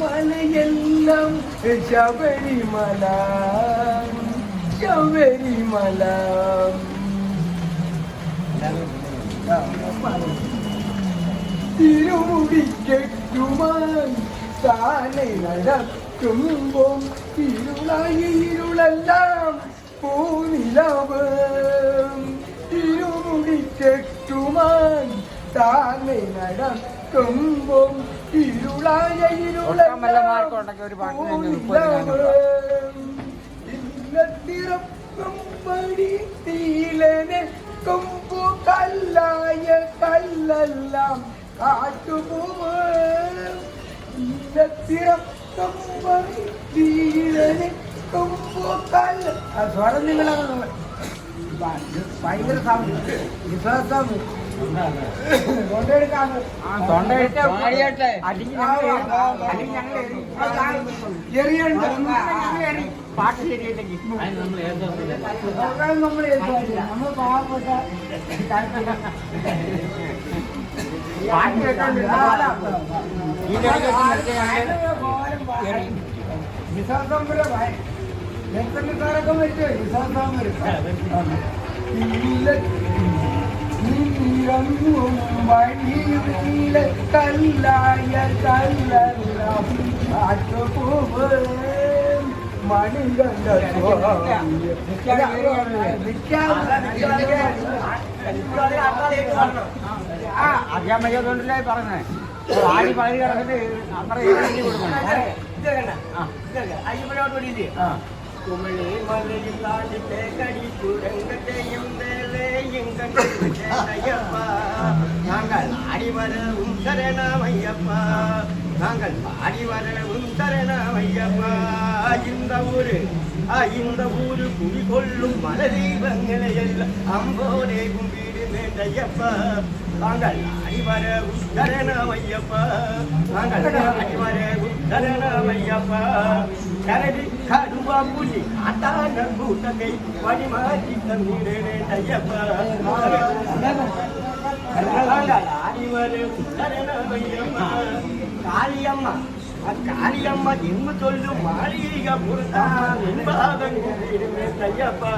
മലയെല്ലാം ശബരിമല ശബരിമല തിരുമുടിക്കെട്ടുമായി താനെ നടക്കുമ്പോൾ ഇരുളായി ഇരുളെല്ലാം പൂനിലവ്. തിരുമുടിക്കെട്ടുമായി താനെ നടക്കുമ്പോൾ മാർക്കും ഉണ്ടെങ്കിൽ ഒരു പാട്ട് തന്നെ തീലനെ കൊമ്പു കല്ലായ കല്ലെല്ലാം സ്വരം നിങ്ങളാണ് ഭയങ്കര സൗണ്ട് വിശ്വാസം പാട്ട് ശരിയില്ലെങ്കിൽ നമ്മൾ നമ്മൾ പാവപ്പെട്ട പാട്ട് കേട്ടോണ്ടിരുന്ന ഈ ഇടയ്ക്ക് വെച്ച് നീരങ്ങും വഴിയില്ല കല്ലായ കല്ലെല്ലാം കാട്ടുപോകും മണികണ്ട അറിയാൻ വയ്യാത്തോണ്ടല്ലേ പറഞ്ഞേ ആടി പകുതി കിടന്നിട്ട് എഴുതി കൊടുക്കണം ആ. കുമളി മലയിൽ താണ്ടി തേക്കടി കുരങ്ങത്തെയും വേലയും வர உம் சரணம் ஐயப்பா. நாங்கள் பாடி வர உம் சரணம் ஐயப்பா. இந்த ஊரு இந்த ஊரு குடி கொள்ளும் மல தெய்வங்களை எல்லாம் அம்போனே கும்பிடு வேண்டையப்பா நாங்கள் ஆடி வர உம் ஐயப்பா. நாங்கள் ஆடி வர ஐயப்பா. கரடி கடுவா புலி அத்தான கூட்டத்தை படி மாற்றி தந்திரேன் ஆடி வரும் காளியம்மா காளியம்மா எங்கு சொல்லு மாளிகை பொருத்தா என்பாதங்க தையப்பா.